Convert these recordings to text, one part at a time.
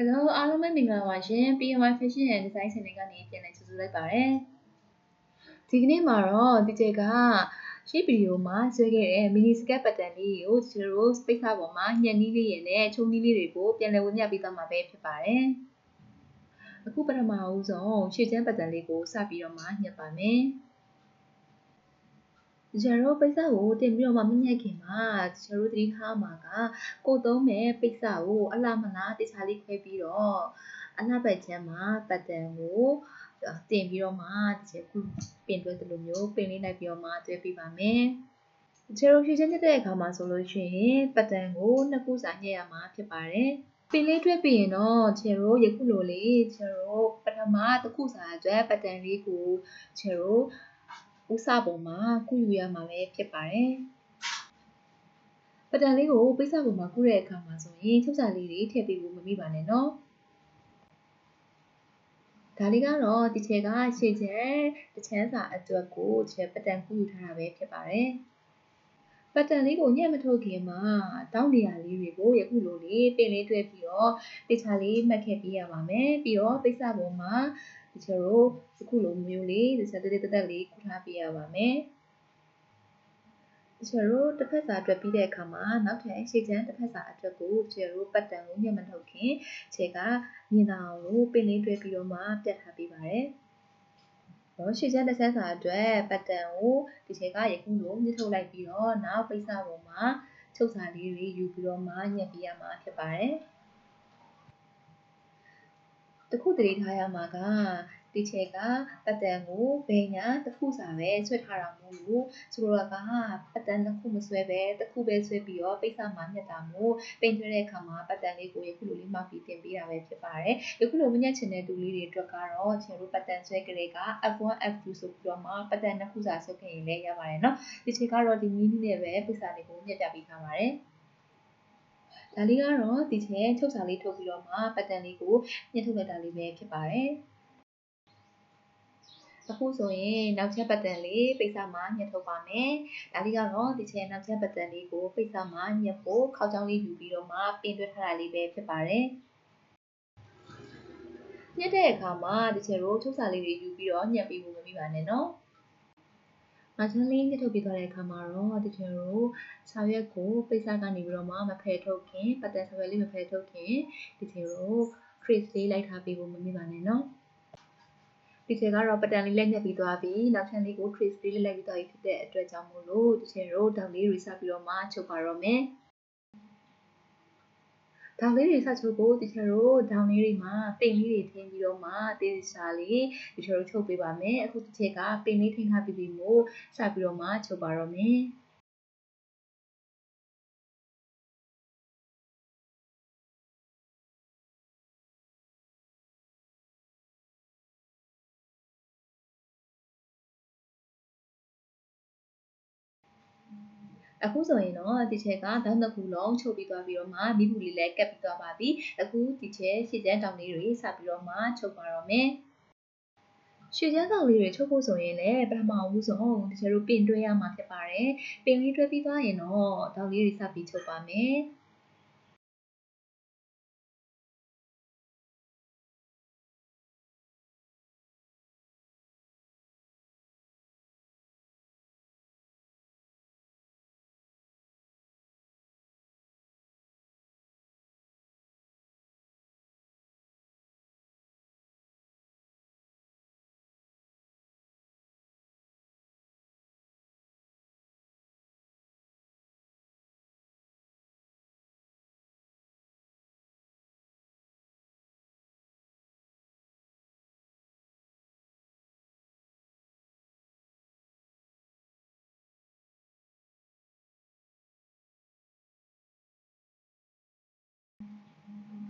Hello အားလုံးပဲမင်္ဂလာပါရှင် PMY Fashion and Design Center ကနေပြန်လည်ကြိုဆိုလိုက်ပါတယ်ဒီကနေ့မှာတော့ဒီကျေကရှေ့ဗီဒီယိုမှာဆွဲခဲ့တဲ့ mini skirt pattern လေးကိုကျွန်တော်တို့ space ပေါ်မှာညှက်နီးလေးရယ်နဲ့ချုံနီးလေးတွေကိုပြန်လည်ဝင်မြပေးသွားမှာပဲဖြစ်ပါတယ်အခုပထမအဦးဆုံးရှေ့ချမ်း pattern လေးကိုစပြီးတော့မှညှက်ပါမယ် ကျန်တို့ပိတ်စကိုတင်ပြီးတော့မှမညက်ခင်မှာကျန်တို့သတိထားမှာကကိုသုံးမဲ့ပိတ်စကိုအလှမလားတခြားလေးခွဲပြီးတော့အလှပတ်ချမ်းမှာပတ်တန်ကိုတင်ပြီးတော့မှဒီခုပင်တွဲသလိုမျိုးပင်လေးလိုက်ပြီးတော့မှတွဲပြပါမယ်ကျန်တို့ဖြည့်ချင်းတဲ့အခါမှာဆိုလို့ရှိရင်ပတ်တန်ကိုနှစ်ခုစာညက်ရမှာဖြစ်ပါတယ်ပင်လေးတွဲပြီးရင်တော့ခြေရိုးယခုလိုလေးခြေရိုးပထမတစ်ခုစာအတွက်ပတ်တန်လေးကိုခြေရိုး ဥစပုံမှာကုယူရမှာပဲဖြစ်ပါတယ်ပတန်လေးကိုပိတ်စပုံမှာကုတဲ့အခါမှာဆိုရင်ချုပ်စာလေးတွေထည့်ပေးဖို့မမိပါနဲ့နော်ဒါလေးကတော့ဒီချေကရှေ့ချဲတချမ်းစာအတွက်ကိုချဲပတန်ကုယူထားတာပဲဖြစ်ပါတယ်ပတန်လေးကိုညှက်မထုတ်ခင်မှာတောင်းနေရလေးတွေကိုယခုလိုလေးပင်လေးတွဲပြီးတော့တခြားလေးမှတ်ခဲ့ပေးရပါမယ်ပြီးတော့ပိတ်စပုံမှာ ဒီချေတို့အခုလိုမျိုးလေးဒီချက်တက်တက်တက်လေးခုထားပေးရပါမယ်ဒီချေတို့တစ်ဖက်စာအတွက်ပြီးတဲ့အခါမှာနောက်ထပ်ရှေ့ချမ်းတစ်ဖက်စာအတွက်ကိုဒီချေတို့ပတ်တန်ကိုညှက်မထုတ်ခင်ခြေကမြင်တာအောင်လို့ပင်လေးတွဲပြီးတော့မှပြတ်ထားပေးပါတယ်တော့ရှေ့ချမ်းတစ်ဆက်စာအတွက်ပတ်တန်ကိုဒီချေကယခုလိုညှစ်ထုတ်လိုက်ပြီးတော့နောက်ပိတ်စပေါ်မှာချုပ်စာလေးတွေယူပြီးတော့မှညှက်ပေးရမှာဖြစ်ပါတယ် တခုတတိထားရမှာကဒီချက်ကပတ်တန်ကိုဘယ်ညာတစ်ခုစာပဲဆွဲထားတာမို့လို့ဆိုတော့ကပတ်တန်တစ်ခုမဆွဲပဲတစ်ခုပဲဆွဲပြီးတော့ပိတ်စမှာမြတ်တာမို့ပိန်ထွဲတဲ့အခါမှာပတ်တန်လေးကိုယခုလိုလေးမှောက်ပြီးတင်ပေးတာပဲဖြစ်ပါတယ်ယခုလိုမညက်ချင်တဲ့တူလေးတွေအတွက်ကတော့ကျွန်တော်တို့ပတ်တန်ဆွဲကလေးက F1 F2 ဆိုပြီးတော့မှပတ်တန်နှစ်ခုစာဆွဲခဲ့ရင်လည်းရပါတယ်เนาะဒီချက်ကတော့ဒီနည်းနည်းနဲ့ပဲပိတ်စလေးကိုညက်ပြပေးထားပါတယ် ဒါလေးကတော့ဒီချက်ချုပ်စာလေးထုတ်ပြီးတော့မှပတ်တန်လေးကိုညှစ်ထုတ်လိုက်တာလေးပဲဖြစ်ပါတယ်အခုဆိုရင်နောက်ချက်ပတ်တန်လေးပိတ်စမှာညှက်ထုတ်ပါမယ်။ဒါလေးကတော့ဒီချက်နောက်ချက်ပတ်တန်လေးကိုပိတ်စမှာညှက်ဖို့ခေါက်ချောင်းလေးယူပြီးတော့မှပင်တွဲထားတာလေးပဲဖြစ်ပါတယ်။ညှက်တဲ့အခါမှာဒီချက်ကိုချုပ်စာလေးတွေယူပြီးတော့ညှက်ပြီးဖို့မမိပါနဲ့နော်။ မချမ်းလေးညှက်ထုတ်ပြီးသွားတဲ့အခါမှာတော့ဒီချက်ကိုစာရွက်ကိုပိတ်စကနေပြီးတော့မှမဖယ်ထုတ်ခင်ပတ်တန်စာရွက်လေးမဖယ်ထုတ်ခင်ဒီချက်ကို trace လေးလိုက်ထားပြီးဖို့မမိပါနဲ့နော်။ဒီချိန်ကတော့ပတန်လေးလက်ညက်ပြီးသွားပြီနောက်ထပ်လေးကို trace လေးလက်ပြီးသွားပြီဖြစ်တဲ့အတွက်ကြောင့်မို့လို့ဒီချိန်တော့တောင်လေးတွေစပြီးတော့မှချုပ်ပါတော့မယ် ဒေါင်လေးတွေဆက်ချုပ်ဖို့ဒီချာတို့ဒေါင်လေးတွေမှာပင်လေးတွေထင်းပြီးတော့မှတေးချာလေးဒီချာတို့ချုပ်ပေးပါမယ်အခုဒီချက်ကပင်လေးထင်းထားပြီးပြီမို့စပြီးတော့မှချုပ်ပါတော့မယ် အခုဆိုရင်တော့ဒီချက်ကတောင်းတစ်ခုလုံးချုပ်ပြီးသွားပြီးတော့မှမိဘူးလေးလည်းကပ်ပြီးသွားပါပြီအခုဒီချက်ရှေ့ကျန်းတောင်လေးတွေစပြီးတော့မှချုပ်ပါတော့မယ်ရွှေချမ်းဆောင်လေးတွေချုပ်ဖို့ဆိုရင်လည်းပထမဦးဆုံးတချို့တို့ပင်တွဲရမှာဖြစ်ပါတယ်ပင်လေးတွဲပြီးသွားရင်တော့တောင်လေးတွေစပြီးချုပ်ပါမယ်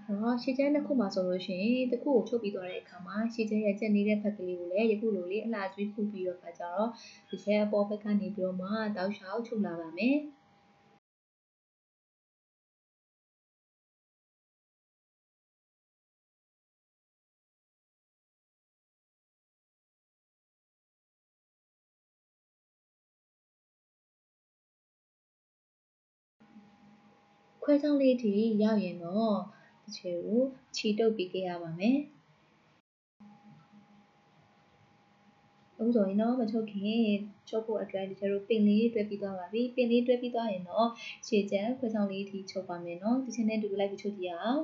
တော့ရှေ့ကျန်းတစ်ခုမှာဆိုလို့ရှိရင် တစ်ခုကို ချုပ်ပြီးသွားတဲ့အခါမှာ ရှေ့ကျန်းရဲ့ ကျက်နေတဲ့ဖက်ကလေးကိုလည်း ယခုလိုလေး အလှကျွေးခုပြီးတော့ခါကြတော့ဒီချက်အပေါ်ဘက်ကနေပြီးတော့မှ တောက်လျှောက်ချုပ်လာပါမယ် ခွဲချောင်းလေးထိရောက်ရင်တော့ဒီချေကိုခြီတုပ်ပြီးခဲ့ရပါမယ်အခုဆိုရင်တော့မချုပ်ခင်ချုပ်ဖို့အတွက်ဒီကျတို့ပင်လေးတွဲပြီးသွားပါပြီပင်လေးတွဲပြီးသွားရင်တော့ခြေချမ်းခွဲဆောင်လေးထိချုပ်ပါမယ်နော်ဒီချက်နဲ့တူလိုက်ပြီးချုပ်ကြည့်အောင်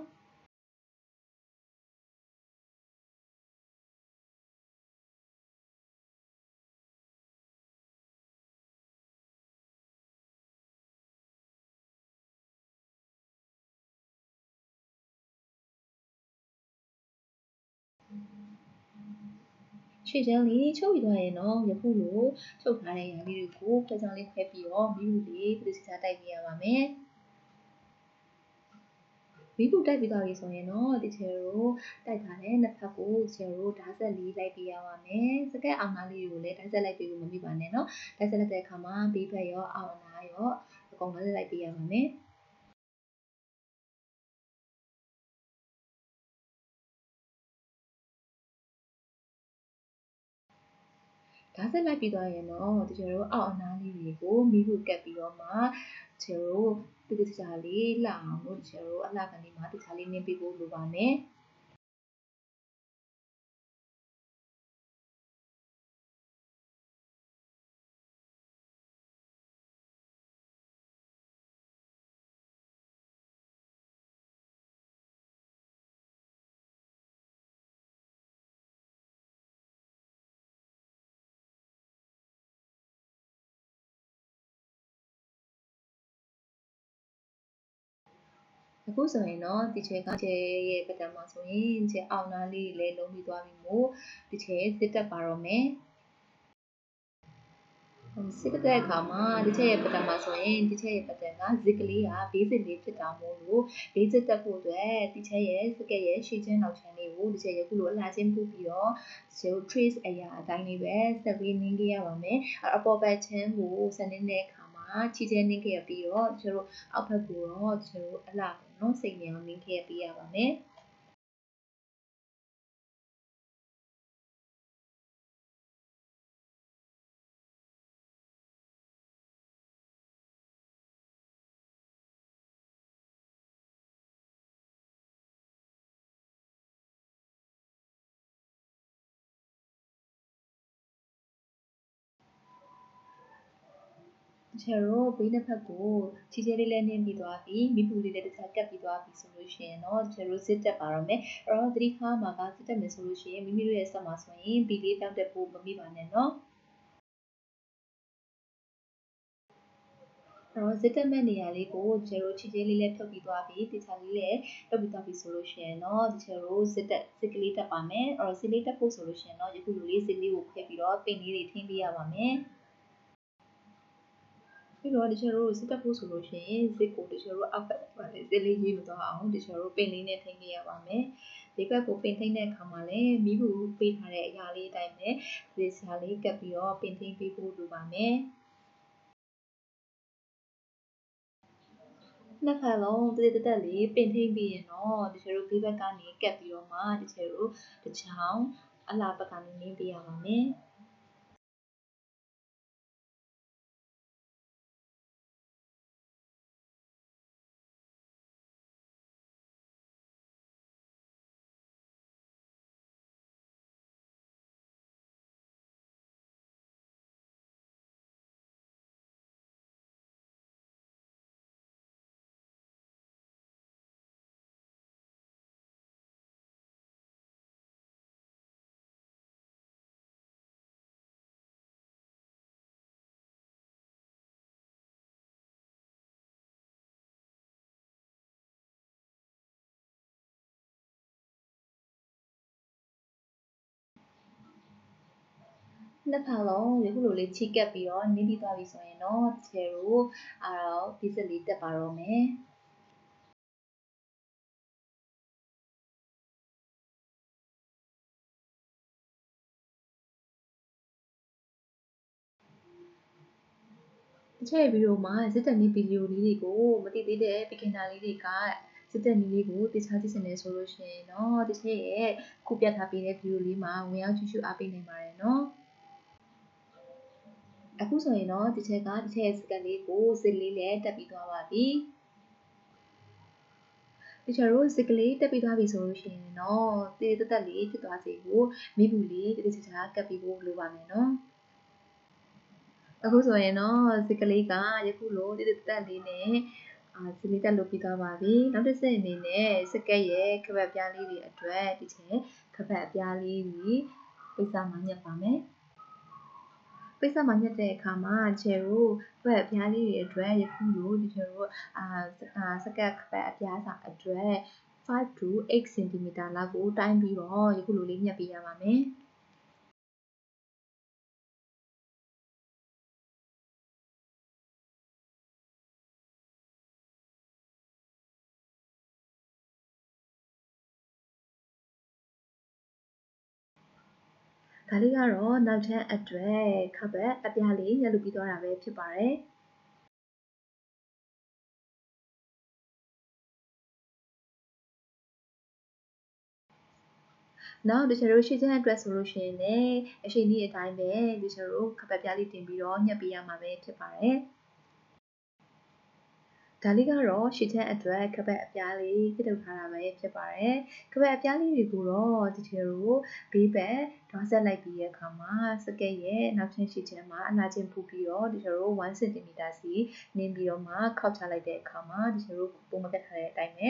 ရှေ့ချမ်းလေးချုပ်ယူသွားရင်တော့ယခုလိုချုပ်ထားတဲ့ရာလေးတွေကိုခွဲချမ်းလေးခွဲပြီးတော့မိဘူးလေးပြည့်စည်တိုက်ပြရပါမယ်မိခုတိုက်ပြီးသွားပြီဆိုရင်တော့ဒီချေရိုးတိုက်ထားတဲ့နှစ်ဖက်ကိုချေရိုးဓာတ်ဆက်လေးလိုက်ပေးရပါမယ်။စကက်အောင်နာလေးတွေကိုလည်းဓာတ်ဆက်လိုက်ပေးလို့မမိပါနဲ့နော်။ဓာတ်ဆက်လိုက်တဲ့အခါမှာဘေးဘက်ရောအောင်နာရောအကုန်လုံးလိုက်ပေးရပါမယ်။ ဓာတ်ဆက်လိုက်ပြီးသွားရင်တော့တကယ်တော့အောက်အနားလေးတွေကိုမိဖို့ကပ်ပြီးတော့မှတကယ်တော့တိတိကျကျလေးလှအောင်လို့တကယ်တော့အလှကနေမှတခြားလေးနင်းပေးဖို့လိုပါမယ် အခုဆိုရင်တော့ဒီချဲကချဲရဲ့ပတံမှာဆိုရင်ချဲအောင်နာလေးလည်းလုံးပြီးသွားပြီမို့ဒီချဲစစ်တက်ပါတော့မယ်စစ်တက်တဲ့အခါမှာဒီချက်ရဲ့ပတံမှာဆိုရင်ဒီချက်ရဲ့ပတံကဇစ်ကလေးက basic လေးဖြစ်တာမို့လို့ basic တက်ဖို့အတွက်ဒီချက်ရဲ့စကက်ရဲ့ရှေ့ချင်းနောက်ချမ်းလေးကိုဒီချက်ရဲ့ခုလိုအလှချင်းပူပြီးတော့ zero trace အရာအတိုင်းလေးပဲဆက်ပြီးနင်းခဲ့ရပါမယ်အပေါ်ဘက်ချမ်းကိုစနင်းတဲ့အခါချီချဲနင်းခဲ့ပြီးတော့ကျတို့အောက်ဘက်ကိုတော့ကျတို့အလှပေါ့ နော်စိတ်နေအောင်နင်းခဲ့ပေးရပါမယ် ချယ်တို့ဘေးနှစ်ဖက်ကိုချီချဲလေးလည်းနင်းပြီးသွားပြီမိပူလေးလည်းတစ်ခြားကပ်ပြီးသွားပြီဆိုလို့ရှိရင်တော့ချယ်တို့စစ်တက်ပါတော့မယ်အဲ့တော့သတိထားမှာကစစ်တက်မယ်ဆိုလို့ရှိရင်မိမိတို့ရဲ့ဆက်မှာဆိုရင်ဘီလေးတောက်တက်ဖို့မမိပါနဲ့နော်အဲ့တော့စစ်တက်မဲ့နေရာလေးကိုကျတို့ချီချဲလေးလည်းဖြုတ်ပြီးသွားပြီတခြားလေးလည်းဖြုတ်ပြီးသွားပြီဆိုလို့ရှိရင်တော့ကျတို့စစ်တက်စစ်ကလေးတက်ပါမယ်အဲ့တော့စစ်လေးတက်ဖို့ဆိုလို့ရှိရင်တော့ယခုလိုလေးစစ်လေးကိုဖျက်ပြီးတော့ပင်လေးတွေထင်းပေးရပါမယ် ပြီးတော့တချို့တို့စစ်တက်ဖို့ဆိုလို့ရှိရင်စစ်ကိုတချို့တို့အောက်ဘက်ပါလေစစ်လေးရေးမသွားအောင်တချို့တို့ပင်လေးနဲ့ထိန်းခဲ့ရပါမယ်ဒီဘက်ကိုပင်ထိန်းတဲ့အခါမှာလည်းမိဘူးပေးထားတဲ့အရာလေးအတိုင်းပဲဒီစားလေးကပ်ပြီးတော့ပင်ထိန်းပေးဖို့လိုပါမယ်နှစ်ခါလုံးတည်တသက်လေးပင်ထိမ့်ပြီးရင်တော့တချို့တို့ဘေးဘက်ကနေကပ်ပြီးတော့မှတချို့တို့တချောင်းအလားဘက်ကနေနင်းပေးရပါမယ်။ နှစ်ဖက်လုံးဒီခုလိုလေးချိကပ်ပြီးတော့နင်းပြီးသွားပြီဆိုရင်တော့ချယ်ကိုအာတော့ဒီစက်လေးတက်ပါတော့မယ်တချို့ဗီဒီယိုမှာစစ်တပ်နည်းဗီဒီယိုလေးတွေကိုမသိသေးတဲ့ beginner လေးတွေကစစ်တပ်နည်းလေးကိုတခြားသိစင်နေဆိုလို့ရှိရင်တော့တချို့ရဲ့ခုပြထားပေးတဲ့ဗီဒီယိုလေးမှာဝင်ရောက်ကြည့်ရှုအားပေးနိုင်ပါတယ်နော် အခုဆိုရင်တော့ဒီချက်ကဒီချက်စကန်လေးကိုစစ်လေးနဲ့တက်ပြီးသွားပါပြီတချို့တို့စစ်ကလေးတက်ပြီးသွားပြီဆိုလို့ရှိရင်တော့တည်တက်တက်လေးဖြစ်သွားစေဖို့မိဘူးလေးတတိချာချာကပ်ပြီးဖို့လိုပါမယ်နော်အခုဆိုရင်တော့စစ်ကလေးကယခုလိုတည်တက်တက်လေးနဲ့အာစီလီတက်လုပ်ပြီးသွားပါပြီနောက်တစ်ဆင့်အနေနဲ့စကက်ရဲ့ခပတ်ပြားလေးတွေအတွက်ဒီချက်ခပတ်အပြားလေးတွေပိတ်စာမှညက်ပါမယ် ပိတ်ဆက်မှာညက်တဲ့အခါမှာချယ်တို့ဘက်အပြားလေးတွေအတွက်ယခုလိုဒီချယ်တို့အာစကတ်ဘက်အပြားစာအတွက်5 to 8 cm လောက်ကိုတိုင်းပြီးတော့ယခုလိုလေးညက်ပေးရပါမယ် ဒါလေးကတော့နောက်ထပ်အတွက်ခပ်ပဲအပြားလေးရလုပ်ပြီးသွားတာပဲဖြစ်ပါတယ်နော်ဒီချေတို့ရှေ့ချက်အတွက်ဆိုလို့ရှိရင်လည်းအရှိန်ကြီးအတိုင်းပဲဒီချေတို့ခပတ်ပြားလေးတင်ပြီးတော့ညှက်ပေးရမှာပဲဖြစ်ပါတယ်။ ဒါလေးကတော့ရှည်ချက်အတွက်ခပတ်အပြားလေးပြထုတ်ထားတာပဲဖြစ်ပါတယ်ခပတ်အပြားလေးတွေကိုတော့ဒီချေကိုဘေးဘက်ဒေါဆက်လိုက်ပြီးရဲ့အခါမှာစကက်ရဲ့နောက်ချင်းရှည်ချက်မှာအနာချင်းဖူးပြီးတော့ဒီချေကို1 cm စီနင်းပြီးတော့မှခောက်ချလိုက်တဲ့အခါမှာဒီချေကိုပုံမကက်ထားတဲ့အတိုင်းပဲ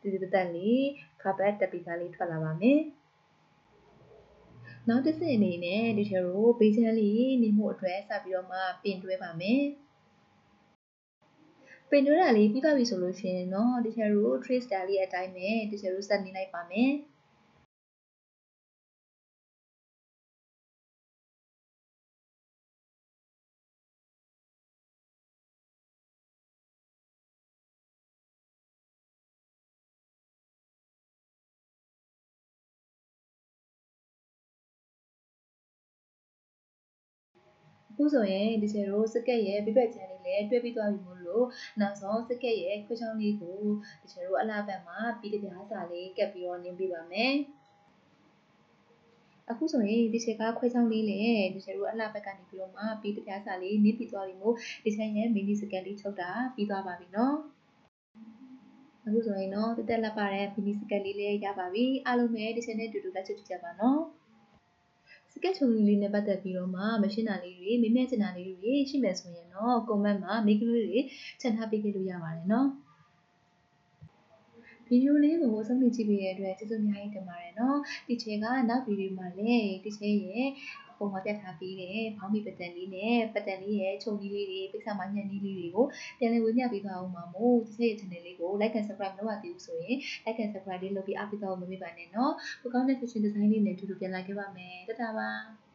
ဒီဒီတက်လေးခပတ်တပီသားလေးထွက်လာပါမယ်နောက်တစ်ဆင့်အနေနဲ့ဒီချေကိုဘေးချမ်းလေးနေမှုအတွက်စပြီးတော့မှပြင်တွဲပါမယ် ပင်တွဲတာလေးပြီးသွားပြီဆိုလို့ရှိရင်တော့တခြားတို့ trace style လေးအတိုင်းပဲတခြားတို့ဆက်နေလိုက်ပါမယ် အခုဆိုရင်ဒီချေရိုးစကက်ရဲ့ပြပက်ချမ်းလေးလည်းတွဲပြီးသွားပြီမို့လို့နောက်ဆုံးစကက်ရဲ့ခွေးချောင်းလေးကိုဒီချေရိုးအလားဘက်မှာပြီးတပြားစာလေးကပ်ပြီးတော့နင်းပေးပါမယ်အခုဆိုရင်ဒီချက်ကခွဲချောင်းလေးနဲ့ဒီချက်တို့အလှဘက်ကနေပြီးတော့မှပြီးတပြားစာလေးနင်းပြီးသွားပြီမို့ဒီချက်ရဲ့မီနီစကန်လေးချုပ်တာပြီးသွားပါပြီနော်အခုဆိုရင်တော့တက်တက်လက်ပါတဲ့မီနီစကန်လေးလေးရပါပြီအားလုံးပဲဒီချက်နဲ့တူတူလက်ချုပ်ကြပါနော် စကက်ချုံလေးနဲ့ပတ်သက်ပြီးတော့မှမရှင်းတာလေးတွေမေးမြန်းချင်တာလေးတွေရှိမယ်ဆိုရင်တော့ comment မှာမိကလေးတွေချက်ထားပေးခဲ့လို့ရပါတယ်နော် ဗီဒီယိုလေးကိုဆုံးဖြတ်ကြည့်ပေးတဲ့အတွက်ကျေးဇူးအများကြီးတင်ပါတယ်နော်ဒီချေကနောက်ဗီဒီယိုမှာလည်းဒီချေရဲ့ပုံမှာပြထားပေးတဲ့ဘောင်းမီပတန်လေးနဲ့ပတန်လေးရဲ့ခြုံကြီးလေးတွေပိတ်ဆာမညံ့ကြီးလေးတွေကိုပြန်လည်ဝေမျှပေးသွားအောင်ပါမို့ဒီချေရဲ့ channel လေးကို like and subscribe လုပ်ရသေးဘူးဆိုရင် like and subscribe လေးလုပ်ပြီးအားပေးတော့မမေ့ပါနဲ့နော်ကိုကောင်းတဲ့ fashion design လေးနဲ့အတူတူပြန်လာခဲ့ပါမယ်တတားပါ